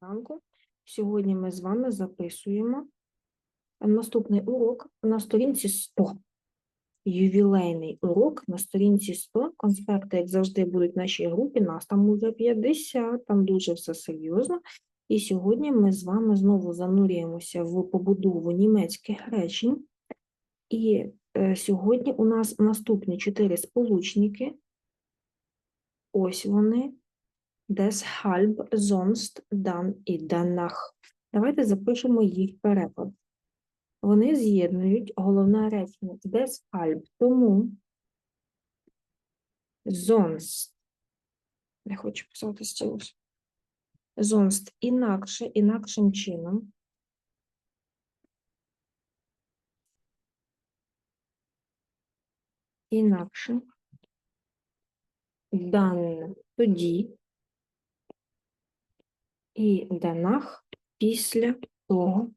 ранку. Сьогодні ми з вами записуємо наступний урок на сторінці 100. Ювілейний урок на сторінці 100. Конспекти, як завжди, будуть в нашій групі. Нас там уже 50, там дуже все серйозно. І сьогодні ми з вами знову занурюємося в побудову німецьких речень. І е, сьогодні у нас наступні чотири сполучники. Ось вони. Deshalb, sonst, dann і danach. Давайте запишемо їх переклад. Вони з'єднують головне речення deshalb, тому sonst. Не хочу писати стілус. Sonst інакше, інакшим чином. Інакше. Dann тоді. І данах після того.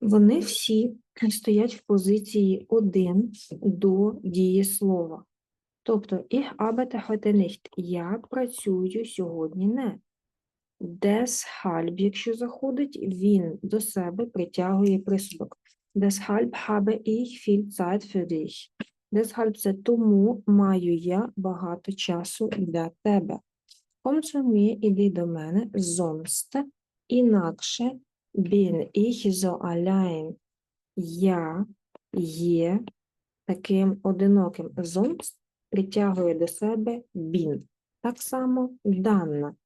Вони всі стоять в позиції 1 до дієслова. Тобто, ich arbeite heute nicht. Я працюю сьогодні не. Deshalb, якщо заходить, він до себе притягує присудок. Deshalb habe ich viel Zeit für dich. Deshalb це тому маю я багато часу для тебе. Mir, іди до мене, sonst, інакше, bin ich so allein. Я є таким одиноким. Sonst притягує до себе bin. Так само данна.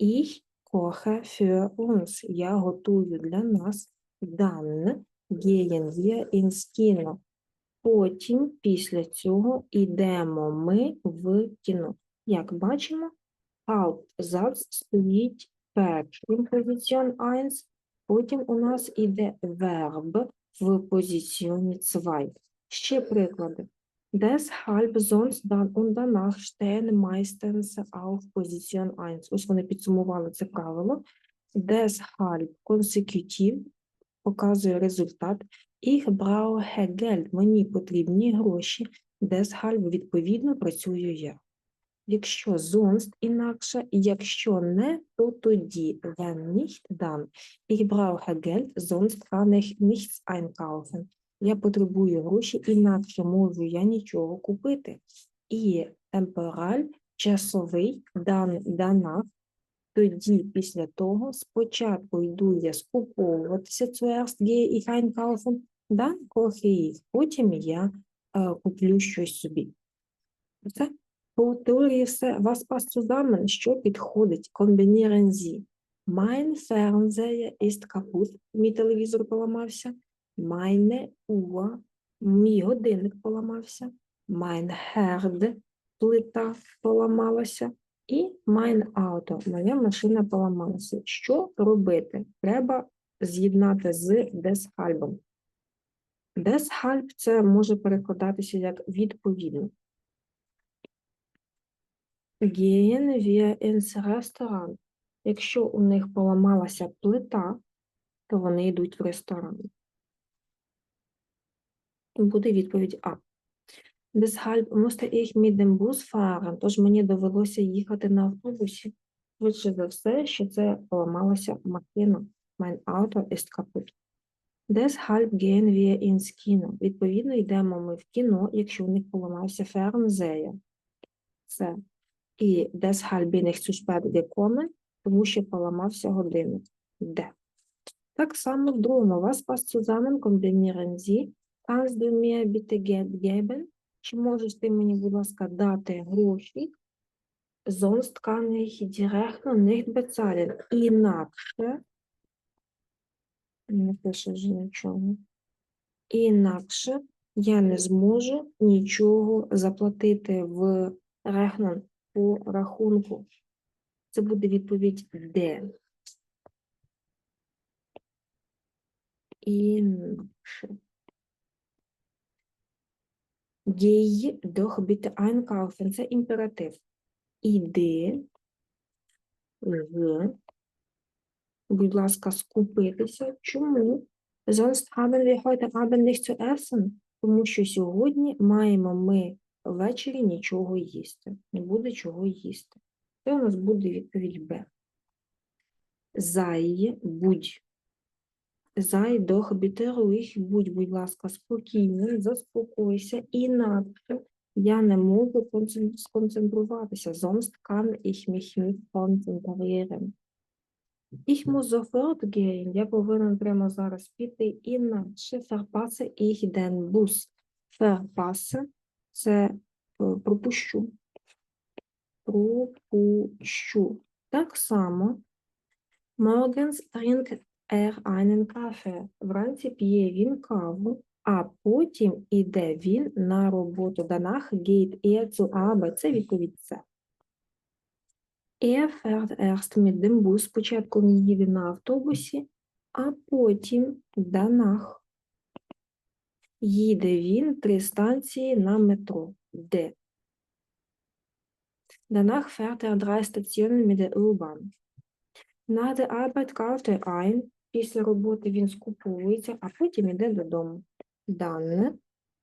Ich koche für uns. Я готую для нас. Gehen wir ins Kino. Потім, після цього, йдемо ми в кіно. Як бачимо, Hauptsatz стоїть першим позиціон 1, потім у нас іде verb в позиціоні 2. Ще приклади. Deshalb, sonst, dann und danach stehen meistens auf Position 1. Ось вони підсумували це правило. Deshalb consecutive показує результат. Ich brauche Geld. Мені потрібні гроші. Deshalb, відповідно, працюю я. Якщо sonst інакше, якщо не, то тоді wenn nicht, dann. Ich brauche Geld, sonst kann ich nichts einkaufen. Я потребую гроші, інакше можу я нічого купити. І темпораль часовий дан данах, тоді після того спочатку йду я скуповуватися zuerst gehe ich einkaufen, dann koche ich, потім я е, куплю щось собі. Це по теорії все. Was passt zusammen? Що підходить? Kombinieren Sie. Mein Fernseher ist. Мій телевізор поламався. Meine Uhr. Мій годинник поламався. Mein Herd. Плита поламалася. І mein Auto. Моя машина поламалася. Що робити? Треба з'єднати з deshalb. Deshalb – це може перекладатися як відповідно. Gehen wir ins. Якщо у них поламалася плита, то вони йдуть в ресторан. Буде відповідь А. Deshalb musste ich mit dem тож мені довелося їхати на автобусі. Швидше за все, що це поламалася машина. Mein Auto ist kaputt. Deshalb gehen wir ins Kino. Відповідно, йдемо ми в кіно, якщо у них поламався Fernseher. Це і deshalb bin ich zu spät gekommen, тому що поламався годинник. Де? Так само в другому. Was passt zusammen? Kombinieren Sie. Kannst du mir? Чи можеш ти мені, будь ласка, дати гроші? Sonst kann ich Rechnung nicht. Інакше. Не пише вже нічого. Інакше я не зможу нічого заплатити в Rechnung по рахунку. Це буде відповідь де. Інакше. Гей doch bitte einkaufen. Це імператив. Іди в, будь ласка, скупитися. Чому? Sonst haben wir heute Abend nicht zu essen. Тому що сьогодні маємо ми ввечері нічого їсти. Не буде чого їсти. Це у нас буде відповідь Б. Sei, будь. Doch bitte ruhig, будь, будь ласка, спокійним, заспокойся, інакше я не можу сконцентруватися. Sonst kann ich mich nicht konzentrieren. Ich muss sofort gehen. Я повинен прямо зараз піти, інакше verpasse ich den Bus. Verpasse – це е, пропущу. Пропущу. Так само Morgens trinkt er einen Kaffee. Вранці п'є він каву, а потім іде він на роботу. Danach geht er zur Arbeit. Це відповідь С. Er fährt erst mit dem Bus. Спочатку він їде на автобусі, а потім danach їде він три станції на метро. Де? Danach fährt er drei Stationen mit der U-Bahn. На der Arbeit kauft er ein. Після роботи він скуповується, а потім іде додому. Dann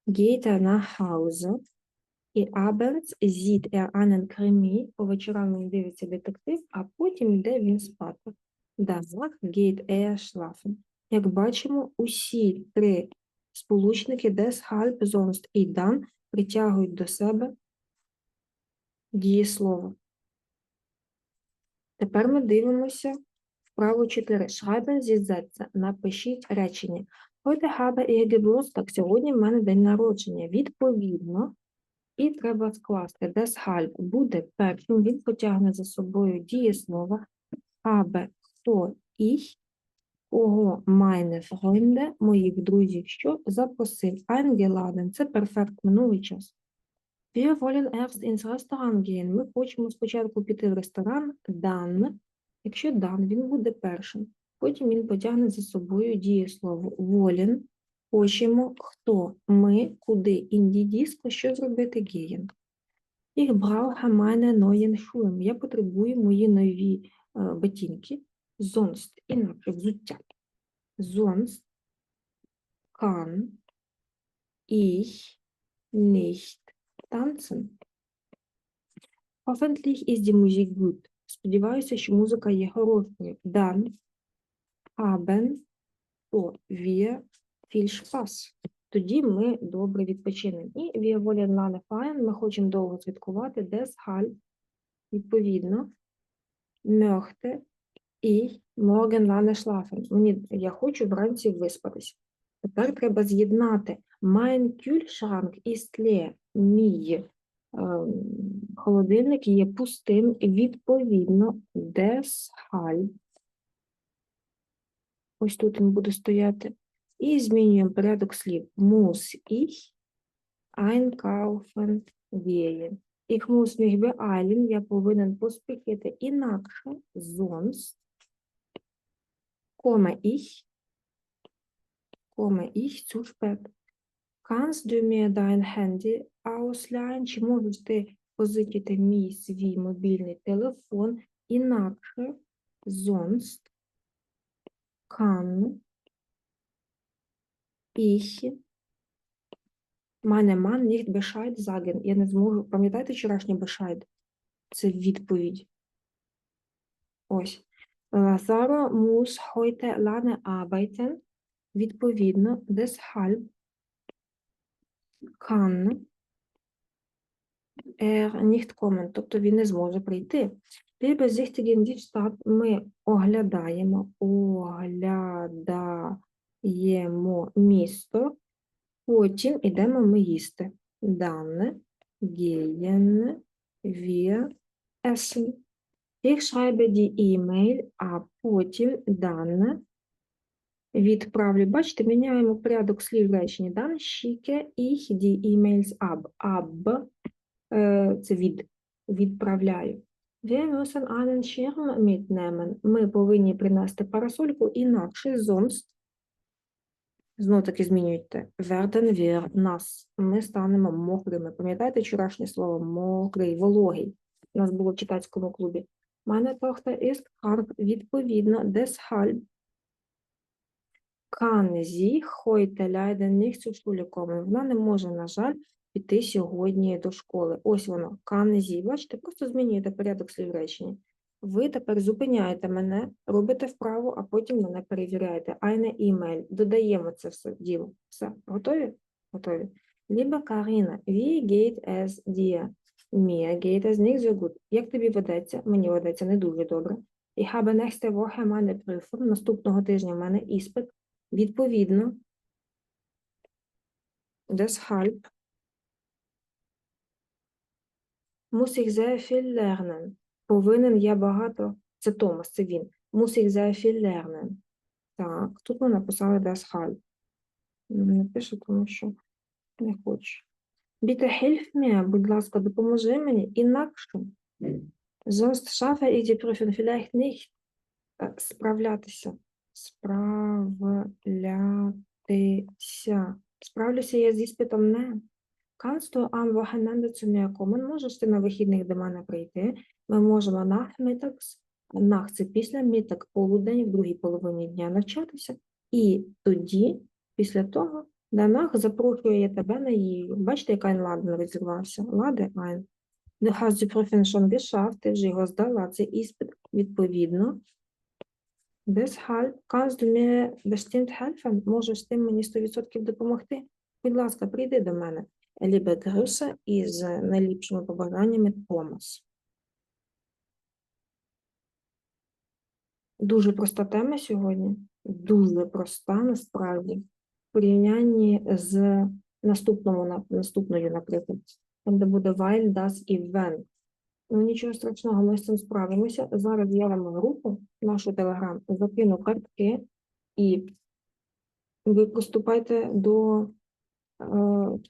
geht er nach Hause. І abends sieht er einen Krimi. По вечорам він дивиться детектив, а потім йде він спати. Danach geht er schlafen. Як бачимо, усі три сполучники deshalb, sonst і dann притягують до себе дієслово. Тепер ми дивимося вправо 4. Schreiben Sie Sätze. Напишіть речення. Heute habe ich Geburtstag. Сьогодні в мене день народження. Відповідно, і треба скласти. Deshalb буде першим. Він потягне за собою дієслово. Habe, хто, ich, кого, meine Freunde, моїх друзів, що запросив. Eingeladen – це перфект минулий час. Wir wollen erst ins Restaurant gehen. Ми хочемо спочатку піти в ресторан. Dann, якщо dann, він буде першим. Потім він потягне за собою дієслово wollen. Хочемо, хто, ми, куди, індідіско, що зробити gehen. Ich brauche meine neuen Schuhe. Я потребую мої нові е, ботинки. Sonst, інакше, взуття. Sonst kann ich nicht tanzen. Hoffentlich ist die Musik gut. Сподіваюся, що музика є хорошою. Dann haben wir viel Spaß. Тоді ми добре відпочинемо. І wir wollen lange feiern. Ми хочемо довго святкувати. Deshalb, відповідно, möchte ich morgen lange schlafen. Мені, я хочу вранці виспатися. Тепер треба з'єднати Mein Kühlschrank ist leer. Мій ем, холодильник є пустим. Відповідно, deshalb. Ось тут він буде стояти. І змінюємо порядок слів. Muss ich einkaufen gehen. Ich muss mich beeilen. Я повинен поспішити. Інакше sonst komme ich komme ich zu spät. Kannst du mir dein Handy ausleihen? Чи можеш ти позичити мій свій мобільний телефон? Інакше sonst kann ich meine Mann nicht Bescheid sagen. Я не зможу. Пам'ятаєте вчорашній Bescheid? Це відповідь. Ось. Lazaro muss heute arbeiten. Відповідно, deshalb kann er nicht kommen, тобто він не зможе прийти. Ми оглядаємо, оглядаємо місто, потім ідемо ми їсти. Wir essen. Ich schreibe die E-Mail, а потім dann відправлю. Бачите, міняємо порядок слів в реченні. Dann schicke ich die E-Mails ab. Ab це від, відправляю. Wir müssen einen Schirm mitnehmen. Ми повинні принести парасольку, інакше sonst Знов таки змінюйте. Werden wir нас. Ми станемо мокрими. Пам'ятаєте вчорашнє слово мокрий, вологий? У нас було в читацькому клубі. Meine Tochter ist krank. Відповідно, deshalb kann sie heute leider nicht zur Schule kommen. Вона не може, на жаль, піти сьогодні до школи. Ось воно, kann sie. Бачите, просто змінюєте порядок слів речення. Ви тепер зупиняєте мене, робите вправо, а потім мене перевіряєте. Eine email. Додаємо це все діло. Все, готові? Готові. Liebe Каріна, wie geht es dir? Mir geht es nicht so gut. Як тобі ведеться? Мені ведеться не дуже добре. Ich habe nächste Woche meine Prüfung. Наступного тижня в мене іспит. Відповідно, deshalb muss ich sehr viel lernen. Повинен я багато. Це Томас, це він. Muss ich sehr viel lernen. Так, тут ми написали deshalb. Не пишу, тому що не хочу. Bitte hilf будь ласка, допоможи мені інакше. Sonst schaffe ich die Prüfung vielleicht nicht. Е, Справлятися. Справлятися. Справлюся я з іспитом не. Du am Wochenende zu? Можеш ти на вихідних до мене прийти? Ми можемо nachmittags, нах це після, мітак полудень, в другій половині дня навчатися. І тоді, після того, данах запрошує тебе на їжу. Бачите, яка ладно розірвався? Ладе, hast die Prüfung schon geschafft, ти вже його здала, це іспит, відповідно. Deshalb kannst du mir bestimmt helfen? Можеш ти мені 100% допомогти? Будь ласка, прийди до мене. Liebe Grüße із найліпшими побажаннями Томас. Дуже проста тема сьогодні. Дуже проста насправді. В порівнянні з наступному, наступною, наприклад, там, де буде while, does і when. Ну, нічого страшного, ми з цим справимося. Зараз я вам групу, нашу телеграм, закину картки, і ви поступайте до е,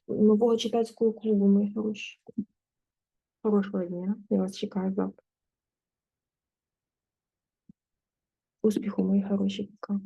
нового читацького клубу, мої хороші. Хорошого дня. Я вас чекаю завтра. Успіху, мої хороші. Пока.